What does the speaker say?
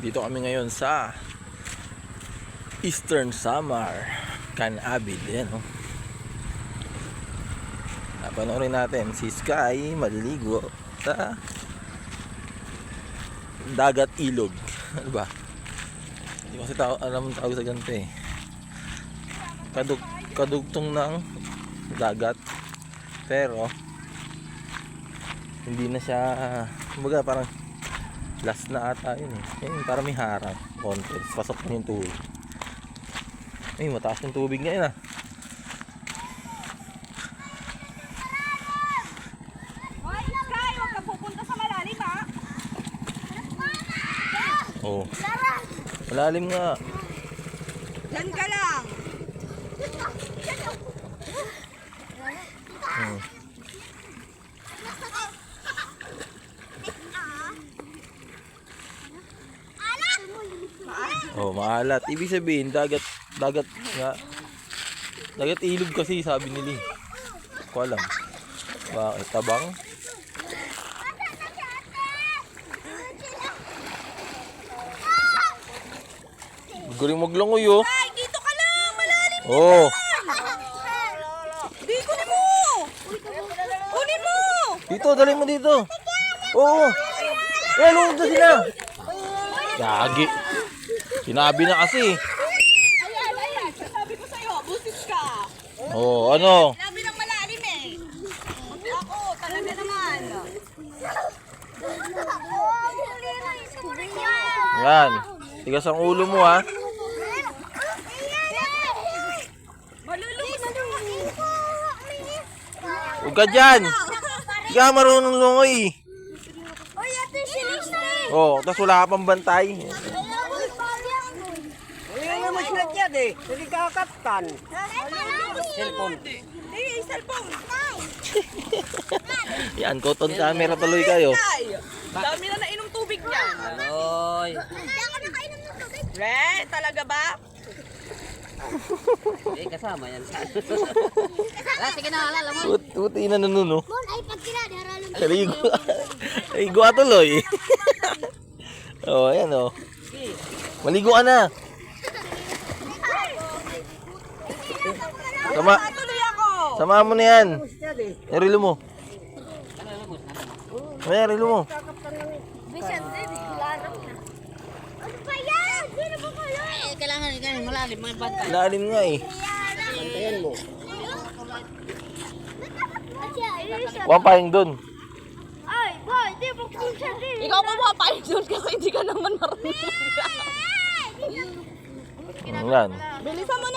Dito kami ngayon sa Eastern Samar, Can Abid. Ayan, oh. Napanoorin natin si Sky maliligo sa dagat ilog. Ano ba? Hindi kasi tao, alam ang tawag sa ganito eh. Kadug, kadugtong ng dagat. Pero, hindi na siya, kumbaga parang last na ata yun eh. Ayun, parang may harang. Konti. Pasok na yung tubig. Ay, mataas yung tubig ngayon ah. Hoy, Sky, huwag ka pupunta sa malalim. Oo. Oh. Malalim nga. Diyan ka lang. Oh, maalat. Ibig sabihin, dagat, dagat nga. Dagat ilog kasi sabi nila. Ko alam. Bakit? Tabang? Galing maglangoy oh. Ay, dito ka lang. Malalim. Oh, Di, kunin mo. Kunin mo. dito, dali mo dito. Oo. Eh, lumog na sila. Gagi. Sinabi na kasi. Ayan, ayan. Sabi ko sa'yo, busis ka. Oh, ano? Sabi ng malalim eh. Ako, talaga naman. Yan. Tigas ang ulo mo ha. Huwag ka dyan. Hindi ka marunong lungoy. Oh, tapos wala ka pang bantay. Eh. Hindi ka kaptan. Cellphone. Eh, cellphone. Yan, cotton camera tuloy kayo. Ay, dami na nainom tubig niya. Oy. Re, talaga ba? Eh, kasama yan. Tut tuti na nun, oh. Mon, ay pag kila, di haralong Naligo. Naligo ka tuloy. oh, ayan oh. Maligo ka na. Sama, Tuloy ako. sama mo na yan. Yung relo mo. Ayan, relo mo. Bisan din, larang na. Ano ba yan? Sino ba kayo? Eh, kailangan ganun malalim mga bantay. Lalim nga eh. Bantayan mo. Huwag pahing dun. Ay, boy, di mo din. Ikaw pumapay doon kasi hindi ka naman marunong. Yan. Bilisan mo